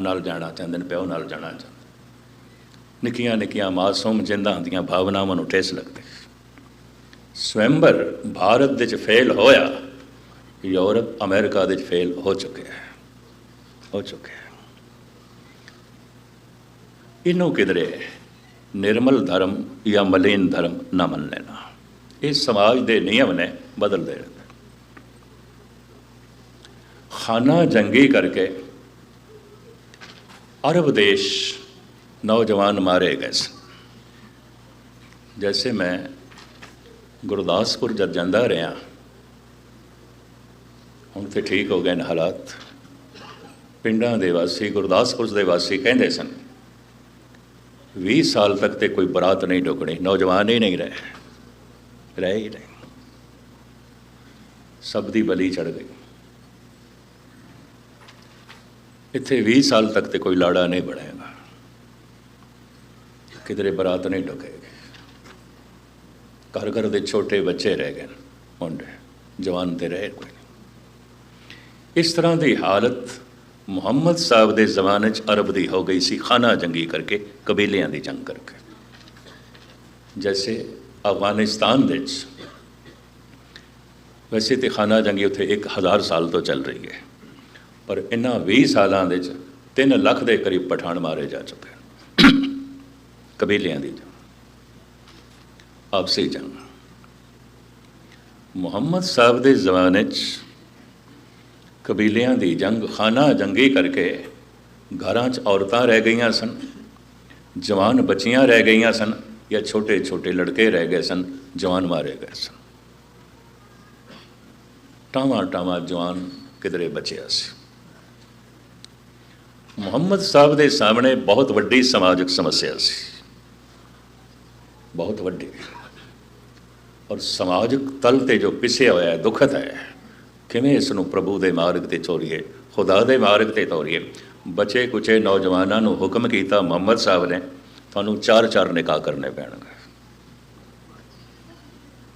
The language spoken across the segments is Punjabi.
ਨਾਲ ਜਾਣਾ ਚਾਹੁੰਦੇ ਨੇ, ਪਿਓ ਨਾਲ ਜਾਣਾ ਚਾਹੁੰਦੇ ਨਿੱਕੀਆਂ ਨਿੱਕੀਆਂ ਮਾਸੂਮ ਜਿੰਦਾਂ ਦੀਆਂ ਭਾਵਨਾਵਾਂ ਨੂੰ ਠੇਸ ਲੱਗਦੀ। ਸਵੈੰਬਰ ਭਾਰਤ ਦੇ ਚ ਫੇਲ ਹੋਇਆ, ਯੂਰਪ ਅਮਰੀਕਾ ਦੇ ਚ ਫੇਲ ਹੋ ਚੁੱਕਿਆ ਹੈ। ਹੋ ਚੁੱਕਿਆ ਹੈ। ਇਹਨੂੰ ਕਿਧਰੇ ਨਿਰਮਲ ਧਰਮ ਜਾਂ ਮਲੀਨ ਧਰਮ ਨਾ ਮੰਨ ਲੈਣਾ। ਇਹ ਸਮਾਜ ਦੇ ਨਿਯਮ ਨੇ, ਬਦਲਦੇ ਰਹਿੰਦੇ। ਖਾਨਾ ਜੰਗੀ ਕਰਕੇ ਅਰਬ ਦੇਸ਼ ਨੌਜਵਾਨ ਮਾਰੇ ਗਏ ਸਨ ਜੈਸੇ ਮੈਂ ਗੁਰਦਾਸਪੁਰ ਜਦ ਜਾਂਦਾ ਰਿਹਾ ਹੁਣ ਤੇ ਠੀਕ ਹੋ ਗਏ ਨੇ ਹਾਲਾਤ ਪਿੰਡਾਂ ਦੇ ਵਾਸੀ ਗੁਰਦਾਸਪੁਰ ਦੇ ਵਾਸੀ ਕਹਿੰਦੇ ਸਨ 20 ਸਾਲ ਤੱਕ ਤੇ ਕੋਈ ਬਰਾਤ ਨਹੀਂ ਢੁਕਣੀ ਨੌਜਵਾਨ ਹੀ ਨਹੀਂ ਰਹੇ ਰਹੇ ਹੀ ਨਹੀਂ ਸਭ ਦੀ ਬਲੀ ਚੜ ਗਈ ਇੱਥੇ 20 ਸਾਲ ਤੱਕ ਤੇ ਕੋਈ ਲਾੜਾ ਨਹੀਂ ਬਣੇਗਾ। ਕਿਧਰੇ ਬਰਾਤ ਨਹੀਂ ਢੁਕੇਗੀ ਘਰ ਘਰ ਦੇ ਛੋਟੇ ਬੱਚੇ ਰਹਿ ਗਏ ਮੁੰਡੇ, ਜਵਾਨ ਤੇ ਰਹੇ ਕੋਈ ਨਹੀਂ। ਇਸ ਤਰ੍ਹਾਂ ਦੀ ਹਾਲਤ ਮੁਹੰਮਦ ਸਾਹਿਬ ਦੇ ਜ਼ਮਾਨੇ 'ਚ ਅਰਬ ਦੀ ਹੋ ਗਈ ਸੀ, ਖਾਨਾ ਜੰਗੀ ਕਰਕੇ ਕਬੀਲਿਆਂ ਦੀ ਜੰਗ ਕਰਕੇ। ਜੈਸੇ ਅਫਗਾਨਿਸਤਾਨ ਦੇ ਵਿੱਚ, ਵੈਸੇ ਤੇ ਖਾਨਾ ਜੰਗੀ ਉੱਥੇ 1000 ਸਾਲ ਤੋਂ ਚੱਲ ਰਹੀ ਹੈ। ਪਰ ਇਹਨਾਂ 20 ਸਾਲਾਂ ਦੇ 'ਚ 3 ਲੱਖ ਦੇ ਕਰੀਬ ਪਠਾਨ ਮਾਰੇ ਜਾ ਚੁੱਕੇ ਕਬੀਲਿਆਂ ਦੀ ਜੰਗ ਆਪਸੀ ਜੰਗ ਮੁਹੰਮਦ ਸਾਹਿਬ ਦੇ ਜ਼ਮਾਨੇ 'ਚ ਕਬੀਲਿਆਂ ਦੀ ਜੰਗ ਖਾਨਾ ਜੰਗੀ ਕਰਕੇ ਘਰਾਂ 'ਚ ਔਰਤਾਂ ਰਹਿ ਗਈਆਂ ਸਨ, ਜਵਾਨ ਬੱਚੀਆਂ ਰਹਿ ਗਈਆਂ ਸਨ ਜਾਂ ਛੋਟੇ ਛੋਟੇ ਲੜਕੇ ਰਹਿ ਗਏ ਸਨ, ਜਵਾਨ ਮਾਰੇ ਗਏ ਸਨ। ਟਾਵਾਂ ਟਾਵਾਂ ਜਵਾਨ ਕਿਧਰੇ ਬਚਿਆ ਸੀ। ਮੁਹੰਮਦ ਸਾਹਿਬ ਦੇ ਸਾਹਮਣੇ ਬਹੁਤ ਵੱਡੀ ਸਮਾਜਿਕ ਸਮੱਸਿਆ ਸੀ। ਬਹੁਤ ਵੱਡੀ। ਔਰ ਸਮਾਜਿਕ ਤਲ ਤੇ ਜੋ ਪਿਸਿਆ ਹੋਇਆ ਹੈ, ਦੁਖਦ ਹੈ, ਕਿਵੇਂ ਇਸ ਨੂੰ ਪ੍ਰਭੂ ਦੇ ਮਾਰਗ ਤੇ ਤੋਰੀਏ, ਖੁਦਾ ਦੇ ਮਾਰਗ ਤੇ ਤੋਰੀਏ। ਬਚੇ ਕੁਚੇ ਨੌਜਵਾਨਾਂ ਨੂੰ ਹੁਕਮ ਕੀਤਾ ਮੁਹੰਮਦ ਸਾਹਿਬ ਨੇ, ਤੁਹਾਨੂੰ ਚਾਰ ਚਾਰ ਨਿਕਾਹ ਕਰਨੇ ਪੈਣਗੇ।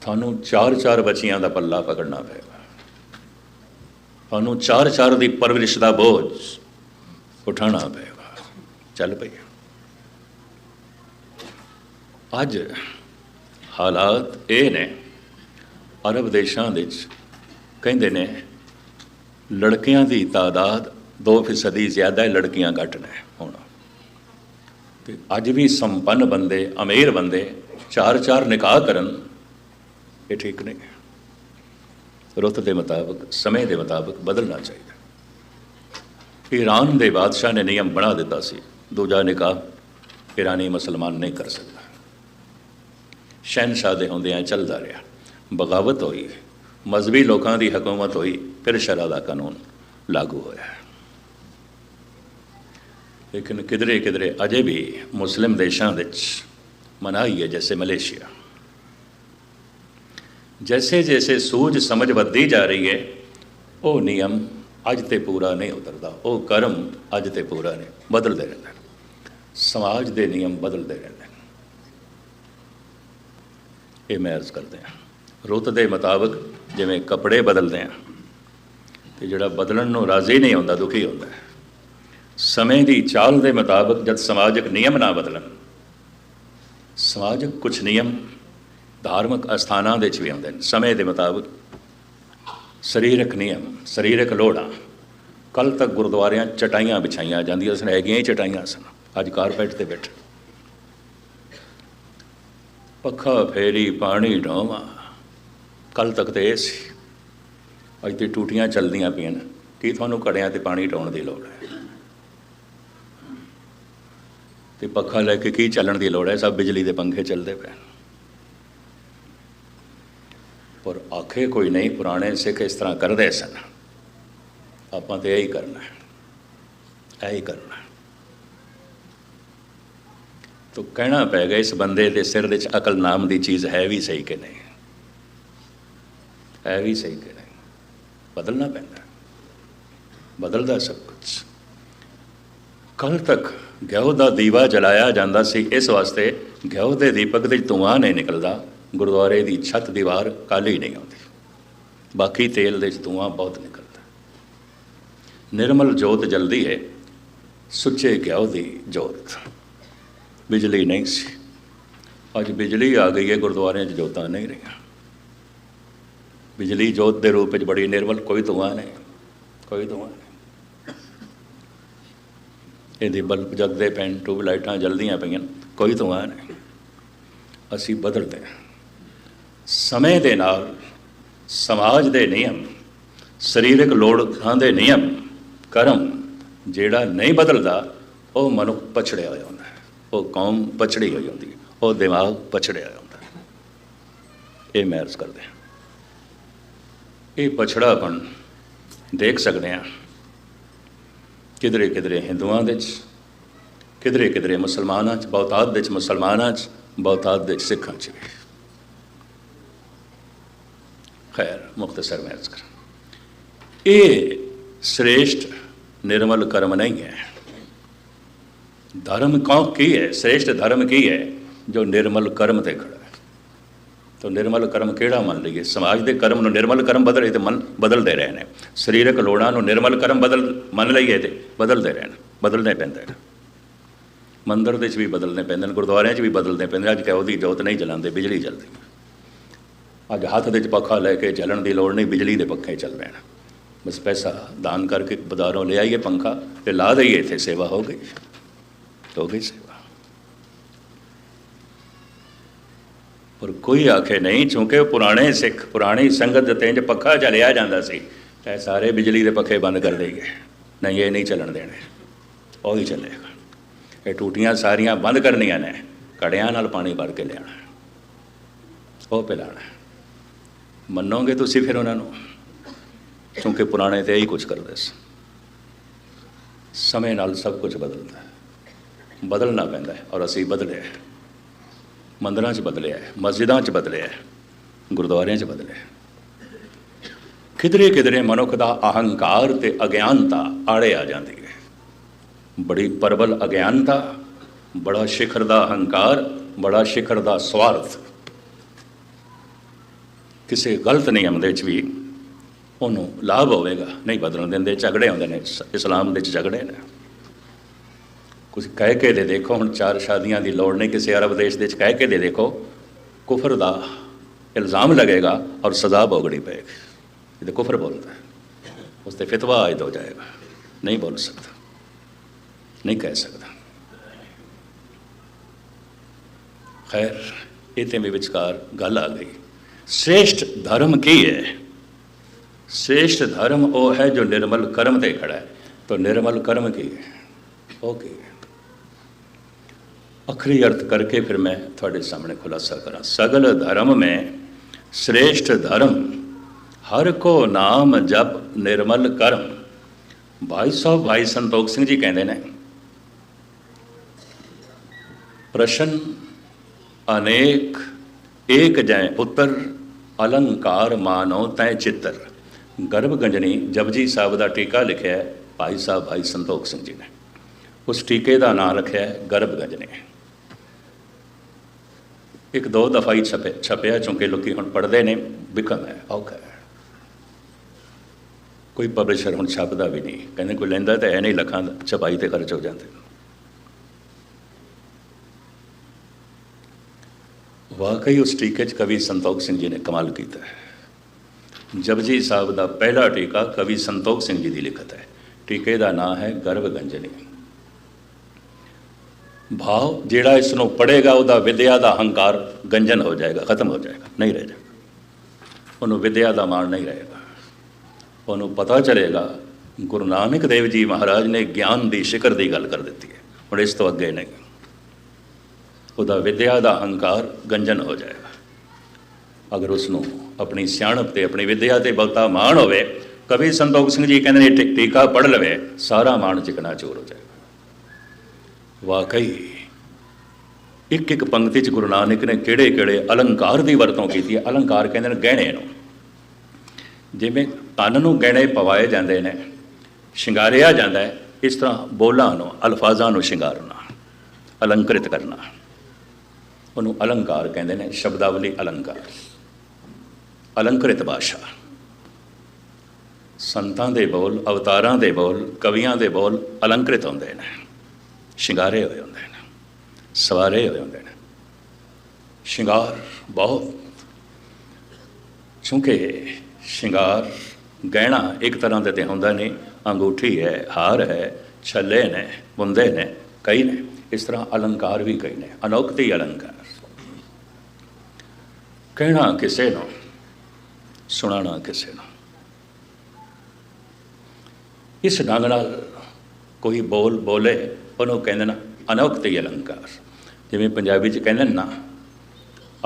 ਤੁਹਾਨੂੰ ਚਾਰ ਚਾਰ ਬੱਚੀਆਂ ਦਾ ਪੱਲਾ ਪਕੜਨਾ ਪਏਗਾ। ਤੁਹਾਨੂੰ ਚਾਰ ਚਾਰ ਦੀ ਪਰਵਰਿਸ਼ ਦਾ ਬੋਝ ਉਠਾਉਣਾ ਪਏਗਾ। ਚੱਲ ਪਈ ਅੱਜ ਹਾਲਾਤ ਇਹ ਨੇ, ਅਰਬ ਦੇਸ਼ਾਂ ਵਿੱਚ ਕਹਿੰਦੇ ਨੇ, ਲੜਕਿਆਂ ਦੀ ਤਾਦਾਦ 2% ਜ਼ਿਆਦਾ ਹੈ ਲੜਕੀਆਂ ਘੱਟ ਨੇ ਹੁਣ। ਤੇ ਅੱਜ ਵੀ ਸੰਪੰਨ ਬੰਦੇ, ਅਮੀਰ ਬੰਦੇ ਚਾਰ ਚਾਰ ਨਿਕਾਹ ਕਰਨ, ਇਹ ਠੀਕ ਨਹੀਂ। ਰੁੱਤ ਦੇ ਮੁਤਾਬਕ, ਸਮੇਂ ਦੇ ਮੁਤਾਬਕ ਬਦਲਣਾ ਚਾਹੀਦਾ। ਈਰਾਨ ਦੇ ਬਾਦਸ਼ਾਹ ਨੇ ਨਿਯਮ ਬਣਾ ਦਿੱਤਾ ਸੀ। ਦੂਜਾ ਨਿਕਾਹ ਈਰਾਨੀ ਮੁਸਲਮਾਨ ਨਹੀਂ ਕਰ ਸਕਦਾ। ਸ਼ਹਿਨਸ਼ਾਹ ਦੇ ਹੁੰਦਿਆਂ ਚੱਲਦਾ ਰਿਹਾ। ਬਗਾਵਤ ਹੋਈ। ਮਜ਼ਬੀ ਲੋਕਾਂ ਦੀ ਹਕੂਮਤ ਹੋਈ। ਫਿਰ ਸ਼ਰਾ ਦਾ ਕਾਨੂੰਨ ਲਾਗੂ ਹੋਇਆ। ਲੇਕਿਨ ਕਿਧਰੇ ਕਿਧਰੇ ਅਜੇ ਵੀ ਮੁਸਲਿਮ ਦੇਸ਼ਾਂ ਵਿੱਚ ਮਨਾਹੀ ਹੈ ਜੈਸੇ ਮਲੇਸ਼ੀਆ। ਜੈਸੇ ਜੈਸੇ ਸੂਝ ਸਮਝ ਵੱਧਦੀ ਜਾ ਰਹੀ ਹੈ, ਉਹ ਨਿਯਮ ਅੱਜ ਤੇ ਪੂਰਾ ਨਹੀਂ ਉਤਰਦਾ, ਉਹ ਕਰਮ ਅੱਜ ਤੇ ਪੂਰਾ ਨਹੀਂ, ਬਦਲਦੇ ਰਹਿੰਦੇ ਸਮਾਜ ਦੇ ਨਿਯਮ ਬਦਲਦੇ ਰਹਿੰਦੇ ਨੇ। ਇਹ ਮੈਂ ਅਰਜ਼ ਕਰਦੇ ਹਾਂ। ਰੁੱਤ ਦੇ ਮੁਤਾਬਕ ਜਿਵੇਂ ਕੱਪੜੇ ਬਦਲਦੇ ਆ ਤੇ ਜਿਹੜਾ ਬਦਲਣ ਨੂੰ ਰਾਜ਼ੀ ਨਹੀਂ ਹੁੰਦਾ, ਦੁਖੀ ਹੁੰਦਾ ਸਮੇਂ ਦੀ ਚਾਲ ਦੇ ਮੁਤਾਬਕ ਜਦ ਸਮਾਜਿਕ ਨਿਯਮ ਨਾ ਬਦਲਣ, ਸਮਾਜਿਕ ਕੁਝ ਨਿਯਮ ਧਾਰਮਿਕ ਅਸਥਾਨਾਂ ਦੇ ਵਿੱਚ ਵੀ ਆਉਂਦੇ ਨੇ। ਸਮੇਂ ਦੇ ਮੁਤਾਬਕ ਸਰੀਰਕ ਨਿਯਮ, ਸਰੀਰਕ ਲੋੜਾਂ। ਕੱਲ ਤੱਕ ਗੁਰਦੁਆਰਿਆਂ ਚਟਾਈਆਂ ਵਿਛਾਈਆਂ ਜਾਂਦੀਆਂ ਸਨ, ਹੈਗੀਆਂ ਹੀ ਚਟਾਈਆਂ ਸਨ। ਅੱਜ ਕਾਰਪੈਟ ਤੇ ਬੈਠ। ਪੱਖਾ ਫੇਰੀ ਪਾਣੀ ਢੋਵਾ ਕੱਲ ਤੱਕ ਤੇ ਇਹ ਸੀ। ਅੱਜ ਤੇ ਟੂਟੀਆਂ ਚੱਲਦੀਆਂ ਪਈਆਂ ਨੇ। ਕੀ ਤੁਹਾਨੂੰ ਘੜਿਆਂ ਤੇ ਪਾਣੀ ਢੋਣ ਦੀ ਲੋੜ ਹੈ? ਤੇ ਪੱਖਾ ਲੈ ਕੇ ਕੀ ਚੱਲਣ ਦੀ ਲੋੜ ਹੈ? ਸਭ ਬਿਜਲੀ ਦੇ ਪੰਖੇ ਚੱਲਦੇ ਪਏ ਨੇ। ਪਰ ਆਖੇ ਕੋਈ ਨਹੀਂ, ਪੁਰਾਣੇ ਸਿੱਖ ਇਸ ਤਰ੍ਹਾਂ ਕਰਦੇ ਸਨ। ਆਪਾਂ ਤੇ ਇਹੀ ਕਰਨਾ ਹੈ। ਇਹੀ ਕਰਨਾ ਹੈ। ਤੋ ਕਹਿਣਾ ਪੈਗਾ ਇਸ ਬੰਦੇ ਦੇ ਸਿਰ ਵਿੱਚ ਅਕਲ ਨਾਮ ਦੀ ਚੀਜ਼ ਹੈ ਵੀ ਸਹੀ ਕਿ ਨਹੀਂ? ਹੈ ਵੀ ਸਹੀ ਕਿ ਨਹੀਂ? ਬਦਲਣਾ ਪੈਂਦਾ ਬਦਲਦਾ ਸਭ ਕੁਝ ਕੱਲ ਤੱਕ ਗਿਓ ਦਾ ਦੀਵਾ ਜਲਾਇਆ ਜਾਂਦਾ ਸੀ, ਇਸ ਵਾਸਤੇ ਗਿਓ ਦੇ ਦੀਪਕ ਦੇ ਧੂਆਂ ਨਹੀਂ ਨਿਕਲਦਾ। ਗੁਰਦੁਆਰੇ ਦੀ ਛੱਤ ਦੀਵਾਰ ਕਾਲੀ ਨਹੀਂ ਆਉਂਦੀ। ਬਾਕੀ ਤੇਲ ਦੇ 'ਚ ਧੂਆਂ ਬਹੁਤ ਨਿਕਲਦਾ। ਨਿਰਮਲ ਜੋਤ ਜਲਦੀ ਹੈ, ਸੁੱਚੇ ਘਿਓ ਦੀ ਜੋਤ। ਬਿਜਲੀ ਨਹੀਂ ਸੀ। ਅੱਜ ਬਿਜਲੀ ਆ ਗਈ ਹੈ, ਗੁਰਦੁਆਰਿਆਂ 'ਚ ਜੋਤਾਂ ਨਹੀਂ ਰਹੀਆਂ। ਬਿਜਲੀ ਜੋਤ ਦੇ ਰੂਪ ਵਿੱਚ ਬੜੀ ਨਿਰਮਲ, ਕੋਈ ਧੂਆਂ ਨਹੀਂ, ਕੋਈ ਧੂਆਂ ਨਹੀਂ। ਇਹਦੇ ਬਲਬ ਜਗਦੇ ਪੈਣ ਟੂਬ ਲਾਈਟਾਂ ਜਲਦੀਆਂ ਪਈਆਂ, ਕੋਈ ਧੂਆਂ ਨਹੀਂ। ਅਸੀਂ ਬਦਲਦੇ ਹਾਂ। ਸਮੇਂ ਦੇ ਨਾਲ, ਸਮਾਜ ਦੇ ਨਿਯਮ, ਸਰੀਰਕ ਲੋੜਾਂ ਦੇ ਨਿਯਮ, ਕਰਮ ਜਿਹੜਾ ਨਹੀਂ ਬਦਲਦਾ, ਉਹ ਮਨੁੱਖ ਪਛੜਿਆ ਹੋਇਆ ਹੁੰਦਾ ਹੈ। ਉਹ ਕੌਮ ਪਛੜੀ ਹੋਈ ਹੁੰਦੀ ਹੈ। ਉਹ ਦਿਮਾਗ ਪਛੜਿਆ ਹੋਇਆ ਹੁੰਦਾ ਹੈ। ਇਹ ਮੈਂ ਕਰਦੇ ਹਾਂ। ਇਹ ਪਛੜਾਪਣ ਦੇਖ ਸਕਦੇ ਹਾਂ। ਕਿਧਰੇ ਕਿਧਰੇ ਹਿੰਦੂਆਂ ਦੇ 'ਚ ਕਿਧਰੇ ਕਿਧਰੇ ਮੁਸਲਮਾਨਾਂ 'ਚ ਬਹੁਤਾਤ ਦੇ 'ਚ ਮੁਸਲਮਾਨਾਂ 'ਚ ਬਹੁਤਾਤ ਦੇ 'ਚ ਸਿੱਖਾਂ 'ਚ ਵੀ। ਖੈਰ ਮੁਖਤਸਰ ਮੈਂ ਅਰਜ਼ ਕਰਾਂ। ਇਹ ਸ੍ਰੇਸ਼ਟ ਨਿਰਮਲ ਕਰਮ ਨਹੀਂ ਹੈ। ਧਰਮ ਕੌਣ ਕੀ ਹੈ? ਸ੍ਰੇਸ਼ਟ ਧਰਮ ਕੀ ਹੈ? ਜੋ ਨਿਰਮਲ ਕਰਮ ਤੇ ਖੜਾ ਹੈ। ਤਾਂ ਨਿਰਮਲ ਕਰਮ ਕਿਹੜਾ ਮੰਨ ਲਈਏ? ਸਮਾਜ ਦੇ ਕਰਮ ਨੂੰ ਨਿਰਮਲ ਕਰਮ ਬਦਲੇ ਤੇ ਮਨ ਬਦਲਦੇ ਰਹੇ ਨੇ ਸਰੀਰਕ ਲੋੜਾਂ ਨੂੰ ਨਿਰਮਲ ਕਰਮ ਬਦਲ ਮੰਨ ਲਈਏ ਤੇ ਬਦਲਦੇ ਰਹਿਣ, ਬਦਲਣੇ ਪੈਂਦੇ ਨੇ। ਮੰਦਰ ਦੇ ਵਿੱਚ ਵੀ ਬਦਲਣੇ ਪੈਂਦੇ ਨੇ, ਗੁਰਦੁਆਰਿਆਂ 'ਚ ਵੀ ਬਦਲਣੇ ਪੈਂਦੇ ਨੇ। ਅੱਜ ਕੱਲ੍ਹ ਉਹਦੀ ਜੋਤ ਨਹੀਂ ਜਲਾਉਂਦੇ, ਬਿਜਲੀ ਜਲਦੀ। ਅੱਜ ਹੱਥ ਦੇ 'ਚ ਪੱਖਾ ਲੈ ਕੇ ਚੱਲਣ ਦੀ ਲੋੜ ਨਹੀਂ, ਬਿਜਲੀ ਦੇ ਪੱਖੇ ਚੱਲ ਰਹੇ ਬਸ ਪੈਸਾ ਦਾਨ ਕਰਕੇ ਬਾਜ਼ਾਰੋਂ ਲੈ ਆਈਏ ਪੰਖਾ ਤੇ ਲਾ ਦਈਏ ਇੱਥੇ, ਸੇਵਾ ਹੋ ਗਈ। ਹੋ ਗਈ ਸੇਵਾ। ਪਰ ਕੋਈ ਆਖੇ ਨਹੀਂ, ਚੂੰਕਿ ਪੁਰਾਣੇ ਸਿੱਖ, ਪੁਰਾਣੀ ਸੰਗਤ ਦੇ ਤੇਂਜ ਪੱਖਾ ਚਲਿਆ ਜਾਂਦਾ ਸੀ ਇਹ ਸਾਰੇ ਬਿਜਲੀ ਦੇ ਪੱਖੇ ਬੰਦ ਕਰ ਦੇਈਏ। ਨਹੀਂ, ਇਹ ਨਹੀਂ ਚੱਲਣ ਦੇਣੇ। ਉਹ ਹੀ ਚੱਲੇਗਾ। ਇਹ ਟੂਟੀਆਂ ਸਾਰੀਆਂ ਬੰਦ ਕਰਨੀਆਂ ਨੇ। ਕੜਿਆਂ ਨਾਲ ਪਾਣੀ ਭਰ ਕੇ ਲਿਆਣਾ ਉਹ ਪਿਲਾਣਾ ਮੰਨੋਗੇ ਤੁਸੀਂ ਫਿਰ ਉਹਨਾਂ ਨੂੰ? ਕਿਉਂਕਿ ਪੁਰਾਣੇ ਤੇ ਇਹੀ ਕੁਝ ਕਰਦੇ ਸੀ। ਸਮੇਂ ਨਾਲ ਸਭ ਕੁਝ ਬਦਲਦਾ ਹੈ। ਬਦਲਣਾ ਪੈਂਦਾ ਹੈ ਔਰ ਅਸੀਂ ਬਦਲਿਆ ਹੈ। ਮੰਦਰਾਂ 'ਚ ਬਦਲਿਆ ਹੈ, ਮਸਜਿਦਾਂ 'ਚ ਬਦਲਿਆ ਹੈ, ਗੁਰਦੁਆਰਿਆਂ 'ਚ ਬਦਲਿਆ ਹੈ। ਕਿਧਰੇ ਕਿਧਰੇ ਮਨੁੱਖ ਦਾ ਅਹੰਕਾਰ ਤੇ ਅਗਿਆਨਤਾ ਆੜੇ ਆ ਜਾਂਦੀ ਹੈ। ਬੜੀ ਪਰਬਲ ਅਗਿਆਨਤਾ, ਬੜਾ ਸ਼ਿਖਰ ਦਾ ਅਹੰਕਾਰ, ਬੜਾ ਸ਼ਿਖਰ ਦਾ ਸਵਾਰਥ। ਕਿਸੇ ਗਲਤ ਨਿਯਮ ਦੇ ਵਿੱਚ ਵੀ ਉਹਨੂੰ ਲਾਭ ਹੋਵੇਗਾ, ਨਹੀਂ ਬਦਲਣ ਦਿੰਦੇ, ਝਗੜੇ ਹੁੰਦੇ ਨੇ ਇਸਲਾਮ ਦੇ ਵਿੱਚ ਝਗੜੇ ਨੇ। ਕੁਝ ਕਹਿ ਕੇ ਦੇ ਦੇਖੋ, ਹੁਣ ਚਾਰ ਸ਼ਾਦੀਆਂ ਦੀ ਲੋੜ ਨਹੀਂ, ਕਿਸੇ ਅਰਬ ਦੇਸ਼ ਦੇ ਵਿੱਚ ਕਹਿ ਕੇ ਦੇ ਦੇਖੋ, ਕੁਫਰ ਦਾ ਇਲਜ਼ਾਮ ਲੱਗੇਗਾ ਔਰ ਸਜ਼ਾ ਭੋਗਣੀ ਪਏਗੀ। ਇਹ ਤਾਂ ਕੁਫਰ ਬੋਲਦਾ ਉਸ ਤੇ ਫਤਵਾ ਆਇਦ ਹੋ ਜਾਏਗਾ। ਨਹੀਂ ਬੋਲ ਸਕਦਾ। ਨਹੀਂ ਕਹਿ ਸਕਦਾ। ਖੈਰ, ਇਹ ਤੇ ਮੇਰੇ ਵਿਚਕਾਰ ਗੱਲ ਆ ਗਈ। ਸ੍ਰੇਸ਼ਟ ਧਰਮ ਕੀ ਹੈ? ਸ੍ਰੇਸ਼ਟ ਧਰਮ ਉਹ ਹੈ ਜੋ ਨਿਰਮਲ ਕਰਮ ਤੇ ਖੜਾ ਹੈ। ਤਾਂ ਨਿਰਮਲ ਕਰਮ ਕੀ ਹੈ? ਓਕੇ ਅਖਰੀ ਅਰਥ ਕਰਕੇ ਫਿਰ ਮੈਂ ਤੁਹਾਡੇ ਸਾਹਮਣੇ ਖੁਲਾਸਾ ਕਰਾਂ। ਸਗਲ ਧਰਮ ਮੈਂ ਸ੍ਰੇਸ਼ਟ ਧਰਮ, ਹਰ ਕੋ ਨਾਮ ਜਪ ਨਿਰਮਲ ਕਰਮ। ਭਾਈ ਸਾਹਿਬ, ਭਾਈ ਸੰਤੋਖ ਸਿੰਘ ਜੀ ਕਹਿੰਦੇ ਨੇ, ਪ੍ਰਸ਼ਨ ਅਨੇਕ ਏਕ ਜੈ ਪੁੱਤਰ, ਅਲੰਕਾਰ ਮਾਨੋ ਤੈ ਚਿੱਤਰ। ਗਰਭ ਗੰਜਣੀ ਜਪਜੀ ਸਾਹਿਬ ਦਾ ਟੀਕਾ ਲਿਖਿਆ ਭਾਈ ਸਾਹਿਬ, ਭਾਈ ਸੰਤੋਖ ਸਿੰਘ ਜੀ ਨੇ। ਉਸ ਟੀਕੇ ਦਾ ਨਾਮ ਰੱਖਿਆ ਹੈ, ਗਰਭ ਗੰਜਣੀ। ਇੱਕ ਦੋ ਦਫਾ ਹੀ ਛਪੇ, ਛਪਿਆ, ਚੁੰਕੇ ਲੋਕੀ ਹੁਣ ਪੜਦੇ ਨੇ ਵਿਕਮ ਹੈ, ਔਖਾ ਕੋਈ ਪਬਲਿਸ਼ਰ ਹੁਣ ਛਾਪਦਾ ਵੀ ਨਹੀਂ। ਕਹਿੰਦੇ ਕੋਈ ਲੈਂਦਾ ਤਾਂ ਐ ਨਹੀਂ, ਲਖਾਂ ਛਪਾਈ ਤੇ ਖਰਚ ਹੋ ਜਾਂਦੇ। ਵਾਕਈ ਉਸ ਟੀਕੇ 'ਚ ਕਵੀ ਸੰਤੋਖ ਸਿੰਘ ਜੀ ਨੇ ਕਮਾਲ ਕੀਤਾ ਹੈ। ਜਪਜੀ ਸਾਹਿਬ ਦਾ ਪਹਿਲਾ ਟੀਕਾ ਕਵੀ ਸੰਤੋਖ ਸਿੰਘ ਜੀ ਦੀ ਲਿਖਤ ਹੈ। ਟੀਕੇ ਦਾ ਨਾਮ ਹੈ ਗਰਭ ਗੰਜਨੀ ਭਾਵ ਜਿਹੜਾ ਇਸ ਨੂੰ ਪੜੇਗਾ ਉਹਦਾ ਵਿਦਿਆ ਦਾ ਹੰਕਾਰ ਗੰਜਨ ਹੋ ਜਾਏਗਾ, ਖਤਮ ਹੋ ਜਾਏਗਾ, ਨਹੀਂ ਰਹਿ ਜਾਏਗਾ। ਉਹਨੂੰ ਵਿਦਿਆ ਦਾ ਮਾਣ ਨਹੀਂ ਰਹੇਗਾ। ਉਹਨੂੰ ਪਤਾ ਚਲੇਗਾ, ਗੁਰੂ ਨਾਨਕ ਦੇਵ ਜੀ ਮਹਾਰਾਜ ਨੇ ਗਿਆਨ ਦੀ ਸ਼ਿਖਰ ਦੀ ਗੱਲ ਕਰ ਦਿੱਤੀ ਹੈ। ਹੁਣ ਇਸ ਤੋਂ ਅੱਗੇ ਨਹੀਂ। ਉਹਦਾ ਵਿਦਿਆ ਦਾ ਹੰਕਾਰ ਗੰਜਨ ਹੋ ਜਾਏਗਾ। ਅਗਰ ਉਸ ਨੂੰ ਆਪਣੀ ਸਿਆਣਪ ਤੇ ਆਪਣੀ ਵਿਦਿਆ ਤੇ ਬਹੁਤਾ ਮਾਣ ਹੋਵੇ, ਕਵੀ ਸੰਤੋਖ ਸਿੰਘ ਜੀ ਕਹਿੰਦੇ ਨੇ ਟਿ- ਟੀਕਾ ਪੜ ਲਵੇ, ਸਾਰਾ ਮਾਣ ਚਿਕਣਾ ਚੋਰ ਹੋ ਜਾਏਗਾ। ਵਾਕਈ ਇੱਕ ਇੱਕ ਪੰਕਤੀ ਚ ਗੁਰੂ ਨਾਨਕ ਨੇ ਕਿਹੜੇ ਕਿਹੜੇ ਅਲੰਕਾਰ ਦੀ ਵਰਤੋਂ ਕੀਤੀ ਹੈ? ਅਲੰਕਾਰ ਕਹਿੰਦੇ ਨੇ ਗਹਿਣੇ ਨੂੰ। ਜਿਵੇਂ ਕੰਨ ਨੂੰ ਗਹਿਣੇ ਪਵਾਏ ਜਾਂਦੇ ਨੇ, ਸ਼ਿੰਗਾਰਿਆ ਜਾਂਦਾ ਹੈ, ਇਸ ਤਰ੍ਹਾਂ ਬੋਲਾਂ ਨੂੰ, ਅਲਫਾਜ਼ਾਂ ਨੂੰ ਸ਼ਿੰਗਾਰਨਾ, ਅਲੰਕ੍ਰਿਤ ਕਰਨਾ। ਉਹਨੂੰ ਅਲੰਕਾਰ ਕਹਿੰਦੇ ਨੇ, ਸ਼ਬਦਾਵਲੀ ਅਲੰਕਾਰ। ਅਲੰਕ੍ਰਿਤ ਭਾਸ਼ਾ। ਸੰਤਾਂ ਦੇ ਬੋਲ, ਅਵਤਾਰਾਂ ਦੇ ਬੋਲ, ਕਵੀਆਂ ਦੇ ਬੋਲ ਅਲੰਕ੍ਰਿਤ ਹੁੰਦੇ ਨੇ। ਸ਼ਿੰਗਾਰੇ ਹੋਏ ਹੁੰਦੇ ਨੇ। ਸਵਾਰੇ ਹੋਏ ਹੁੰਦੇ ਨੇ। ਸ਼ਿੰਗਾਰ ਬਹੁਤ। ਕਿਉਂਕਿ ਸ਼ਿੰਗਾਰ ਗਹਿਣਾ ਇੱਕ ਤਰ੍ਹਾਂ ਦੇ ਤੇ ਹੁੰਦਾ ਨਹੀਂ। ਅੰਗੂਠੀ ਹੈ, ਹਾਰ ਹੈ, ਛੱਲੇ ਨੇ, ਬੁੰਦੇ ਨੇ ਕਈ ਨੇ। ਇਸ ਤਰ੍ਹਾਂ ਅਲੰਕਾਰ ਵੀ ਕਈ ਨੇ। ਅਨੋਖਤੀ ਅਲੰਕਾਰ। ਕਹਿਣਾ ਕਿਸੇ ਨੂੰ ਸੁਣਾਣਾ ਕਿਸੇ ਨੂੰ। ਇਸ ਢੰਗ ਨਾਲ ਕੋਈ ਬੋਲ ਬੋਲੇ, ਉਹਨੂੰ ਕਹਿੰਦੇ ਨਾ ਅਨੋਖਤੀ ਅਲੰਕਾਰ। ਜਿਵੇਂ ਪੰਜਾਬੀ ਚ ਕਹਿੰਦੇ ਨਾ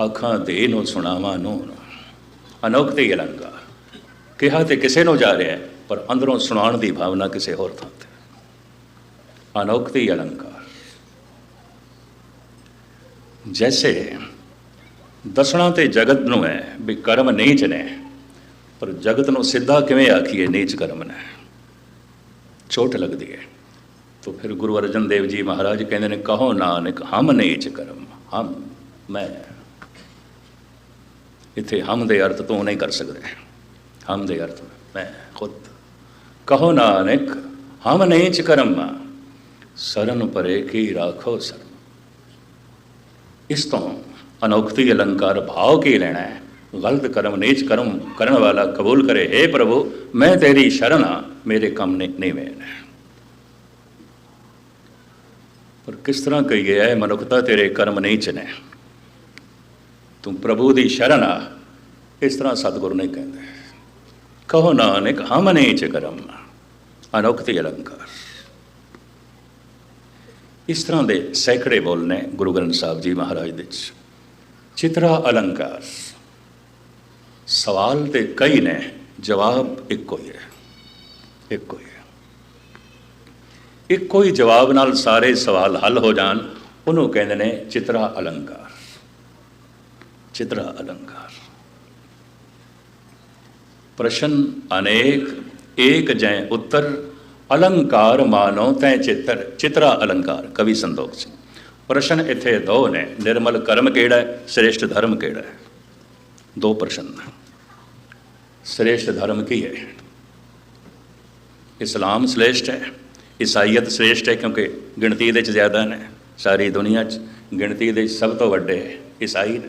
ਅੱਖਾਂ ਦੇ ਨੂੰ ਸੁਣਾਵਾਂ ਨੂੰ ਅਨੋਖਤੀ ਅਲੰਕਾਰ। ਕਿਹਾ ਤੇ ਕਿਸੇ ਨੂੰ ਜਾ ਰਿਹਾ, ਪਰ ਅੰਦਰੋਂ ਸੁਣਾਉਣ ਦੀ ਭਾਵਨਾ ਕਿਸੇ ਹੋਰ ਥਾਂ ਤੇ। ਅਨੋਖਤੀ ਅਲੰਕਾਰ। ਜੈਸੇ ਦੱਸਣਾ ਤੇ ਜਗਤ ਨੂੰ ਹੈ ਵੀ ਕਰਮ ਨੀਚ ਨੇ। ਪਰ ਜਗਤ ਨੂੰ ਸਿੱਧਾ ਕਿਵੇਂ ਆਖੀਏ, ਨੀਚ ਕਰਮ ਨੇ। ਚੋਟ ਲੱਗਦੀ ਹੈ। ਤਾਂ ਫਿਰ ਗੁਰੂ ਅਰਜਨ ਦੇਵ ਜੀ ਮਹਾਰਾਜ ਕਹਿੰਦੇ ਨੇ, ਕਹੋ ਨਾਨਕ, ਹਮ ਨੀਚ ਕਰਮ, ਹਮ ਮੈਂ। ਇੱਥੇ ਹਮ ਦੇ ਅਰਥ ਤੋਂ ਨਹੀਂ ਕਰ ਸਕਦੇ। ਹਮ ਦੇ ਅਰਥ, ਮੈਂ, ਖੁਦ। ਕਹੋ ਨਾਨਕ, ਹਮ ਨੀਚ ਕਰਮ, ਸਰਨ ਪਰੇ ਕੀ ਰਾਖੋ ਸਰ ਇਸ ਤੋਂ ਅਨੋਖਤੀ ਅਲੰਕਾਰ ਭਾਵ ਕੀ ਲੈਣਾ ਹੈ? ਗਲਤ ਕਰਮ, ਨੀਚ ਕਰਮ ਕਰਨ ਵਾਲਾ ਕਬੂਲ ਕਰੇ हे ਪ੍ਰਭੂ, ਮੈਂ ਤੇਰੀ ਸ਼ਰਨ ਹਾਂ, ਮੇਰੇ ਕੰਮ ਨੇ ਨਹੀਂ ਵੇਣ ਪਰ ਕਿਸ ਤਰ੍ਹਾਂ ਕਹੀਏ ਐ ਮਨੁੱਖਤਾ ਤੇਰੇ ਕਰਮ ਨੀਚ ਨੇ। ਤੂੰ ਪ੍ਰਭੂ ਦੀ ਸ਼ਰਨ ਆ, ਇਸ ਤਰ੍ਹਾਂ ਸਤਿਗੁਰੂ ਨਹੀਂ ਕਹਿੰਦੇ। ਕਹੋ ਨਾਨਕ, ਹਮ ਨੀਚ ਕਰਮ, ਅਨੋਖਤੀ ਅਲੰਕਾਰ। ਇਸ ਤਰ੍ਹਾਂ ਦੇ ਸੈਂਕੜੇ ਬੋਲ ਨੇ ਗੁਰੂ ਗ੍ਰੰਥ ਸਾਹਿਬ ਜੀ ਮਹਾਰਾਜ ਦੇ ਵਿੱਚ। ਚਿਤਰਾ ਅਲੰਕਾਰ। ਸਵਾਲ ਤੇ ਕਈ ਨੇ, ਜਵਾਬ ਇੱਕੋ ਹੀ ਹੈ। ਇੱਕੋ ਹੀ ਹੈ। ਇੱਕੋ ਹੀ ਜਵਾਬ ਨਾਲ ਸਾਰੇ ਸਵਾਲ ਹੱਲ ਹੋ ਜਾਣ, ਉਹਨੂੰ ਕਹਿੰਦੇ ਨੇ ਚਿਤਰਾ ਅਲੰਕਾਰ। ਚਿਤਰਾ ਅਲੰਕਾਰ। ਪ੍ਰਸ਼ਨ ਅਨੇਕ, ਏਕ ਜੈ ਉੱਤਰ, ਅਲੰਕਾਰ ਮਾਨੋ ਤੈ ਚਿੱਤਰ, ਚਿਤਰਾ ਅਲੰਕਾਰ, ਕਵੀ ਸੰਦੋਖ ਸਿੰਘ। ਪ੍ਰਸ਼ਨ ਇੱਥੇ ਦੋ ਨੇ, ਨਿਰਮਲ ਕਰਮ ਕਿਹੜਾ ਹੈ, ਸ੍ਰੇਸ਼ਟ ਧਰਮ ਕਿਹੜਾ ਹੈ? ਦੋ ਪ੍ਰਸ਼ਨ ਨੇ। ਸ੍ਰੇਸ਼ਟ ਧਰਮ ਕੀ ਹੈ? ਇਸਲਾਮ ਸ੍ਰੇਸ਼ਟ ਹੈ, ਈਸਾਈਅਤ ਸ੍ਰੇਸ਼ਟ ਹੈ ਕਿਉਂਕਿ ਗਿਣਤੀ ਦੇ ਵਿੱਚ ਜ਼ਿਆਦਾ ਨੇ, ਸਾਰੀ ਦੁਨੀਆ ਚ ਗਿਣਤੀ ਦੇ ਸਭ ਤੋਂ ਵੱਡੇ ਈਸਾਈ ਨੇ।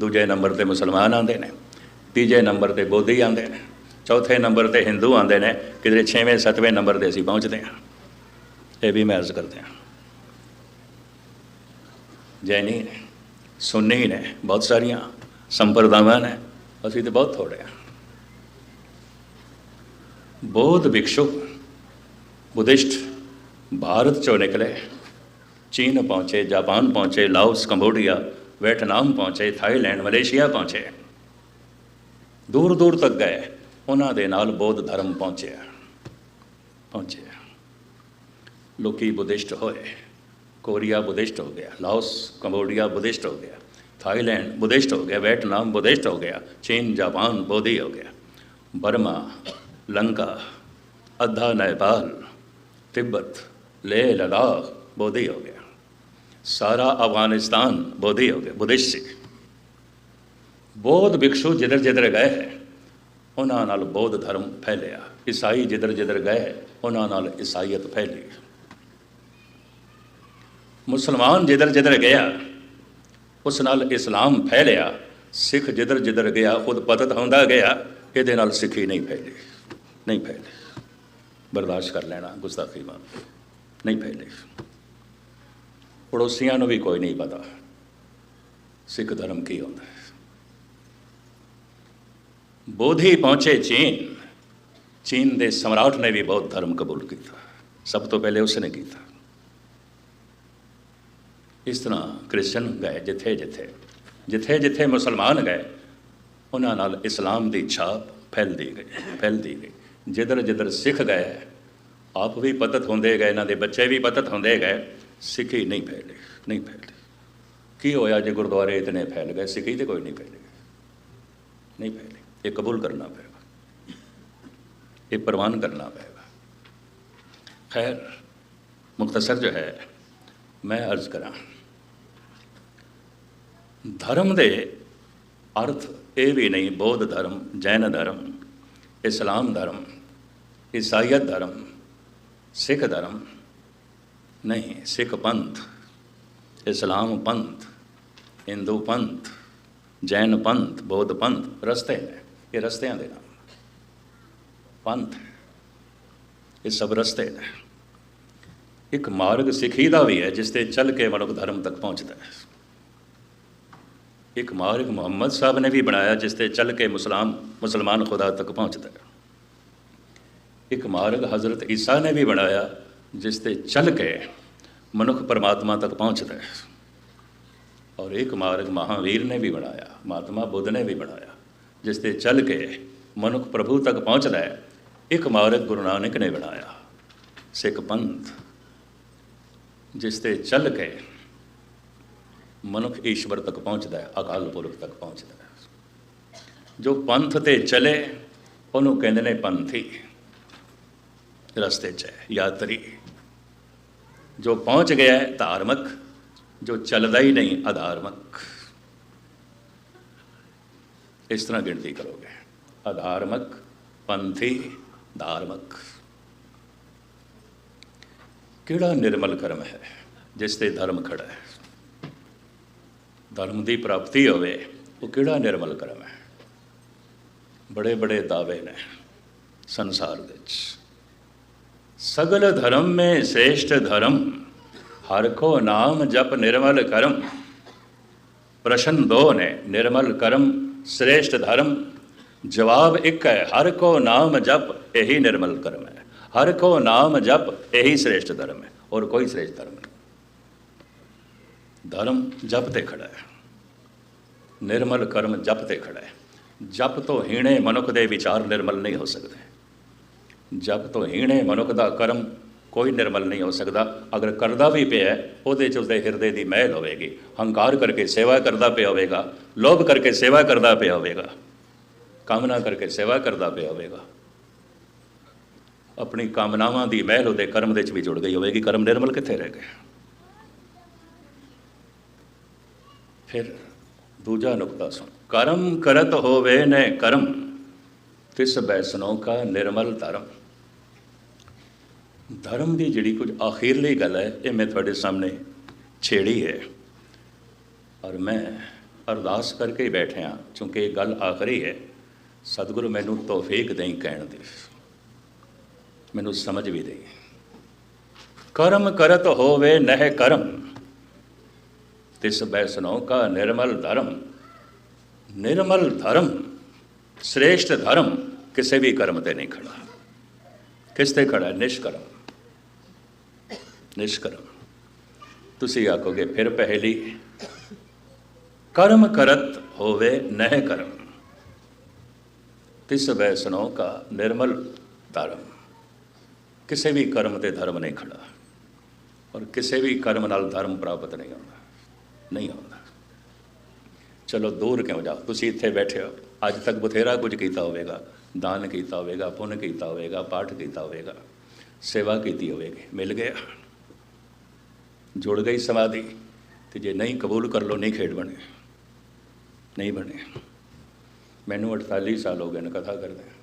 ਦੂਜੇ ਨੰਬਰ ਤੇ ਮੁਸਲਮਾਨ ਆਉਂਦੇ ਨੇ, ਤੀਜੇ ਨੰਬਰ ਤੇ ਬੋਧੀ ਆਉਂਦੇ ਨੇ, ਚੌਥੇ ਨੰਬਰ ਤੇ ਹਿੰਦੂ ਆਉਂਦੇ ਨੇ ਕਿਤੇ 6ਵੇਂ 7ਵੇਂ ਨੰਬਰ ਤੇ ਅਸੀਂ ਪਹੁੰਚਦੇ ਹਾਂ। ਇਹ ਵੀ ਮੈਂ ਅਰਜ਼ ਕਰਦੇ ਹਾਂ। ਜੈਨੀ ਨੇ, ਸੁੰਨੀ ਨੇ, ਬਹੁਤ ਸਾਰੀਆਂ ਸੰਪਰਦਾਵਾਂ ਨੇ, ਅਸੀਂ ਤੇ ਬਹੁਤ ਥੋੜੇ ਹਾਂ। ਬੌਧ ਭਿਕਸ਼ੂ, ਬੁੱਧਿਸਟ ਭਾਰਤ ਚੋਂ ਨਿਕਲੇ, ਚੀਨ ਪਹੁੰਚੇ, ਜਾਪਾਨ ਪਹੁੰਚੇ, ਲਾਓਸ, ਕੰਬੋਡੀਆ ਵੈਟਨਾਮ ਪਹੁੰਚੇ, ਥਾਈਲੈਂਡ, ਮਲੇਸ਼ੀਆ ਪਹੁੰਚੇ। ਦੂਰ ਦੂਰ ਤੱਕ ਗਏ, ਉਹਨਾਂ ਦੇ ਨਾਲ ਬੌਧ ਧਰਮ ਪਹੁੰਚਿਆ ਪਹੁੰਚਿਆ। ਲੋਕੀ ਬੁੱਧਿਸਟ ਹੋਏ। ਕੋਰੀਆ ਬੁੱਧਿਸਟ ਹੋ ਗਿਆ ਲਾਓਸ ਕੰਬੋਡੀਆ ਬੁੱਧਿਸਟ ਹੋ ਗਿਆ ਥਾਈਲੈਂਡ ਬੁੱਧਿਸਟ ਹੋ ਗਿਆ ਵਿetnam ਬੁੱਧਿਸਟ ਹੋ ਗਿਆ ਚੀਨ ਜਾਪਾਨ ਬੋਧੀ ਹੋ ਗਿਆ ਬਰਮਾ ਲੰਕਾ ਅੱਧਾ ਨੇਪਾਲ ਤਿੱਬਤ ਲੇਹ ਲਦਾਖ ਬੋਧੀ ਹੋ ਗਿਆ ਸਾਰਾ ਅਫਗਾਨਿਸਤਾਨ ਬੋਧੀ ਹੋ ਗਿਆ ਬੁੱਧਿਸਟ ਸੀ ਬੌਧ ਭਿਕਸ਼ੂ ਜਿੱਧਰ ਜਿੱਧਰ ਗਏ ਉਹਨਾਂ ਨਾਲ ਬੌਧ ਧਰਮ ਫੈਲਿਆ ਈਸਾਈ ਜਿੱਧਰ ਜਿੱਧਰ ਗਏ ਉਹਨਾਂ ਨਾਲ ਈਸਾਈਅਤ ਫੈਲੀ ਮੁਸਲਮਾਨ ਜਿੱਧਰ ਜਿੱਧਰ ਗਿਆ, ਉਸ ਨਾਲ ਇਸਲਾਮ ਫੈਲਿਆ। ਸਿੱਖ ਜਿੱਧਰ ਜਿੱਧਰ ਗਿਆ, ਖੁਦ ਪਤਤ ਹੁੰਦਾ ਗਿਆ, ਇਹਦੇ ਨਾਲ ਸਿੱਖੀ ਨਹੀਂ ਫੈਲੀ। ਨਹੀਂ ਫੈਲੀ। ਬਰਦਾਸ਼ਤ ਕਰ ਲੈਣਾ, ਗੁਸਤਾਖੀ ਮਾਂ ਨਹੀਂ ਫੈਲੀ। ਪੜੋਸੀਆਂ ਨੂੰ ਵੀ ਕੋਈ ਨਹੀਂ ਪਤਾ ਸਿੱਖ ਧਰਮ ਕੀ ਹੁੰਦਾ ਹੈ। ਬੋਧੀ ਪਹੁੰਚੇ ਚੀਨ। ਚੀਨ ਦੇ ਸਮਰਾਟ ਨੇ ਵੀ ਬਹੁਤ ਧਰਮ ਕਬੂਲ ਕੀਤਾ। ਸਭ ਤੋਂ ਪਹਿਲੇ ਉਸਨੇ ਕੀਤਾ। ਇਸ ਤਰ੍ਹਾਂ ਕ੍ਰਿਸਚਨ ਗਏ ਜਿੱਥੇ ਜਿੱਥੇ ਜਿੱਥੇ ਜਿੱਥੇ ਮੁਸਲਮਾਨ ਗਏ, ਉਹਨਾਂ ਨਾਲ ਇਸਲਾਮ ਦੀ ਛਾਪ ਫੈਲਦੀ ਗਈ ਫੈਲਦੀ ਗਈ। ਜਿੱਧਰ ਜਿੱਧਰ ਸਿੱਖ ਗਏ, ਆਪ ਵੀ ਪਤਤ ਹੁੰਦੇ ਗਏ, ਇਹਨਾਂ ਦੇ ਬੱਚੇ ਵੀ ਪਤਤ ਹੁੰਦੇ ਗਏ, ਸਿੱਖੀ ਨਹੀਂ ਫੈਲੇ ਨਹੀਂ ਫੈਲੇ। ਕੀ ਹੋਇਆ ਜੇ ਗੁਰਦੁਆਰੇ ਇਤਨੇ ਫੈਲ ਗਏ, ਸਿੱਖੀ ਤੇ ਕੋਈ ਨਹੀਂ ਫੈਲੀ। ਨਹੀਂ ਫੈਲੇ। ਇਹ ਕਬੂਲ ਕਰਨਾ ਪਏਗਾ। ਇਹ ਪ੍ਰਵਾਨ ਕਰਨਾ ਪਏਗਾ। ਖੈਰ ਮੁਖਤਸਰ ਜੋ ਹੈ ਮੈਂ ਅਰਜ਼ ਕਰਾਂ। ਧਰਮ ਦੇ ਅਰਥ ਇਹ ਵੀ ਨਹੀਂ, ਬੌਧ ਧਰਮ, ਜੈਨ ਧਰਮ, ਇਸਲਾਮ ਧਰਮ, ਈਸਾਈਅਤ ਧਰਮ, ਸਿੱਖ ਧਰਮ ਨਹੀਂ, ਸਿੱਖ ਪੰਥ, ਇਸਲਾਮ ਪੰਥ, ਹਿੰਦੂ ਪੰਥ, ਜੈਨ ਪੰਥ, ਬੌਧ ਪੰਥ, ਰਸਤੇ ਨੇ, ਇਹ ਰਸਤਿਆਂ ਦੇ ਨਾਮ ਪੰਥ ਇਹ ਸਭ ਰਸਤੇ ਨੇ। ਇੱਕ ਮਾਰਗ ਸਿੱਖੀ ਦਾ ਵੀ ਹੈ, ਜਿਸ ਤੇ ਚੱਲ ਕੇ ਮਨੁੱਖ ਧਰਮ ਤੱਕ ਪਹੁੰਚਦਾ ਹੈ। ਇੱਕ ਮਾਰਗ ਮੁਹੰਮਦ ਸਾਹਿਬ ਨੇ ਵੀ ਬਣਾਇਆ, ਜਿਸ ਤੇ ਚੱਲ ਕੇ ਮੁਸਲਮਾਨ ਮੁਸਲਮਾਨ ਖੁਦਾ ਤੱਕ ਪਹੁੰਚਦਾ ਹੈ। ਇੱਕ ਮਾਰਗ ਹਜ਼ਰਤ ਈਸਾ ਨੇ ਵੀ ਬਣਾਇਆ, ਜਿਸ ਤੇ ਚੱਲ ਕੇ ਮਨੁੱਖ ਪਰਮਾਤਮਾ ਤੱਕ ਪਹੁੰਚਦਾ ਹੈ। ਔਰ ਇੱਕ ਮਾਰਗ ਮਹਾਵੀਰ ਨੇ ਵੀ ਬਣਾਇਆ, ਮਹਾਤਮਾ ਬੁੱਧ ਨੇ ਵੀ ਬਣਾਇਆ, ਜਿਸ ਤੇ ਚੱਲ ਕੇ ਮਨੁੱਖ ਪ੍ਰਭੂ ਤੱਕ ਪਹੁੰਚਦਾ ਹੈ। ਇੱਕ ਮਾਰਗ ਗੁਰੂ ਨਾਨਕ ਨੇ ਬਣਾਇਆ, ਸਿੱਖ ਪੰਥ ਜਿਸ ਤੇ ਚੱਲ ਕੇ ਮਨੁੱਖ ਈਸ਼ਵਰ ਤੱਕ ਪਹੁੰਚਦਾ ਹੈ, ਅਕਾਲ ਪੁਰਖ ਤੱਕ ਪਹੁੰਚਦਾ ਹੈ। ਜੋ ਪੰਥ ਤੇ ਚਲੇ, ਉਹਨੂੰ ਕਹਿੰਦੇ ਨੇ ਪੰਥੀ। ਰਸਤੇ 'ਚ ਹੈ, ਯਾਤਰੀ। ਜੋ ਪਹੁੰਚ ਗਿਆ ਹੈ, ਧਾਰਮਿਕ। ਜੋ ਚੱਲਦਾ ਹੀ ਨਹੀਂ, ਅਧਾਰਮਿਕ। ਇਸ ਤਰ੍ਹਾਂ ਗਿਣਤੀ ਕਰੋਗੇ। ਅਧਾਰਮਿਕ, ਪੰਥੀ, ਧਾਰਮਿਕ। ਕਿਹੜਾ ਨਿਰਮਲ ਕਰਮ ਹੈ ਜਿਸ ਤੇ ਧਰਮ ਖੜਾ ਹੈ ਧਰਮ ਦੀ ਪ੍ਰਾਪਤੀ ਹੋਵੇ ਉਹ ਕਿਹੜਾ ਨਿਰਮਲ ਕਰਮ ਹੈ ਬੜੇ ਬੜੇ ਦਾਅਵੇ ਨੇ ਸੰਸਾਰ ਦੇ ਵਿੱਚ ਸਗਲ ਧਰਮ में श्रेष्ठ धर्म हर को नाम जप निर्मल करम प्रश्न दो ने निर्मल करम श्रेष्ठ धर्म जवाब एक है हर को नाम जप यही निर्मल कर्म है ਹਰ ਕੋ ਨਾਮ ਜਪ, ਇਹੀ ਸ੍ਰੇਸ਼ਟ ਧਰਮ ਹੈ ਔਰ ਕੋਈ ਸ੍ਰੇਸ਼ਟ ਧਰਮ ਨਹੀਂ। ਧਰਮ ਜਪ ਤੇ ਖੜਾ ਹੈ। ਨਿਰਮਲ ਕਰਮ ਜਪ ਤੇ ਖੜਾ ਹੈ। ਜਪ ਤੋਂ ਹੀਣੇ ਮਨੁੱਖ ਦੇ ਵਿਚਾਰ ਨਿਰਮਲ ਨਹੀਂ ਹੋ ਸਕਦੇ। ਜਪ ਤੋਂ ਹੀਣੇ ਮਨੁੱਖ ਦਾ ਕਰਮ ਕੋਈ ਨਿਰਮਲ ਨਹੀਂ ਹੋ ਸਕਦਾ। ਅਗਰ ਕਰਦਾ ਵੀ ਪਿਆ ਉਹਦੇ ਚ ਉਸਦੇ ਹਿਰਦੇ ਦੀ ਮਹਿਲ ਹੋਵੇਗੀ। ਹੰਕਾਰ ਕਰਕੇ ਸੇਵਾ ਕਰਦਾ ਪਿਆ ਹੋਵੇਗਾ, ਲੋਭ ਕਰਕੇ ਸੇਵਾ ਕਰਦਾ ਪਿਆ ਹੋਵੇਗਾ। ਕਾਮਨਾ ਕਰਕੇ ਸੇਵਾ ਕਰਦਾ ਪਿਆ ਹੋਵੇਗਾ। ਆਪਣੀ ਕਾਮਨਾਵਾਂ ਦੀ ਮਹਿਲ ਉਹਦੇ ਕਰਮ ਦੇ ਵਿੱਚ ਵੀ ਜੁੜ ਗਈ ਹੋਵੇਗੀ। ਕਰਮ ਨਿਰਮਲ ਕਿੱਥੇ ਰਹਿ ਗਏ? ਫਿਰ ਦੂਜਾ ਨੁਕਤਾ ਸੁਣ। ਕਰਮ ਕਰਤ ਹੋਵੇ ਨੇ ਕਰਮ, ਤਿਸ ਬੈਸਨੋ ਕਾ ਨਿਰਮਲ ਧਰਮ। ਧਰਮ ਦੀ ਜਿਹੜੀ ਕੁਝ ਆਖਿਰਲੀ ਗੱਲ ਹੈ, ਇਹ ਮੈਂ ਤੁਹਾਡੇ ਸਾਹਮਣੇ ਛੇੜੀ ਹੈ। ਔਰ ਮੈਂ ਅਰਦਾਸ ਕਰਕੇ ਬੈਠਿਆ, ਕਿਉਂਕਿ ਇਹ ਗੱਲ ਆਖਰੀ ਹੈ, ਸਤਿਗੁਰੂ ਮੈਨੂੰ ਤੌਫੀਕ ਦੇਈ ਕਹਿਣ ਦੀ। ਮੈਨੂੰ ਸਮਝ ਵੀ ਦੇ ਕਰਮ ਕਰਤ ਹੋਵੇ ਨਹਿ ਕਰਮ ਤਿਸ ਬੈਸਨੋ ਕਾ ਨਿਰਮਲ ਧਰਮ ਨਿਰਮਲ ਧਰਮ श्रेष्ठ धर्म ਕਿਸੇ ਵੀ ਕਰਮ ਤੇ ਨਹੀਂ ਖੜਾ ਕਿਸ ਤੇ ਖੜਾ ਹੈ? ਨਿਸ਼ਕਰਮ ਨਿਸ਼ਕਰਮ ਤੁਸੀਂ ਆਖੋਗੇ ਫਿਰ ਪਹਿਲੀ ਕਰਮ ਕਰਤ ਹੋਵੇ ਨਹਿ ਕਰਮ ਤਿਸ ਵੈਸਨੋ ਕਾ ਨਿਰਮਲ ਧਰਮ ਕਿਸੇ ਵੀ ਕਰਮ ਤੇ ਧਰਮ ਨਹੀਂ ਖੜਾ। ਔਰ ਕਿਸੇ ਵੀ ਕਰਮ ਨਾਲ ਧਰਮ ਪ੍ਰਾਪਤ ਨਹੀਂ ਹੁੰਦਾ। ਨਹੀਂ ਆਉਂਦਾ ਚਲੋ ਦੂਰ ਕਿਉਂ ਜਾ ਤੁਸੀਂ ਇੱਥੇ ਬੈਠੇ ਹੋ। ਅੱਜ ਤੱਕ ਬਥੇਰਾ ਕੁਝ ਕੀਤਾ ਹੋਵੇਗਾ। ਦਾਨ ਕੀਤਾ ਹੋਵੇਗਾ, ਪੁੰਨ ਕੀਤਾ ਹੋਵੇਗਾ, ਪਾਠ ਕੀਤਾ ਹੋਵੇਗਾ। ਸੇਵਾ ਕੀਤੀ ਹੋਵੇਗੀ। ਮਿਲ ਗਿਆ। ਜੁੜ ਗਈ ਸਮਾਧੀ। ਤੇ ਜੇ ਨਹੀਂ ਕਬੂਲ ਕਰ ਲੋ ਨਹੀਂ ਖੇਡ ਬਣੇ। ਨਹੀਂ ਬਣੇ। ਮੈਨੂੰ 48 ਸਾਲ ਹੋ ਗਏ ਨੇ ਕਥਾ ਕਰਦੇ।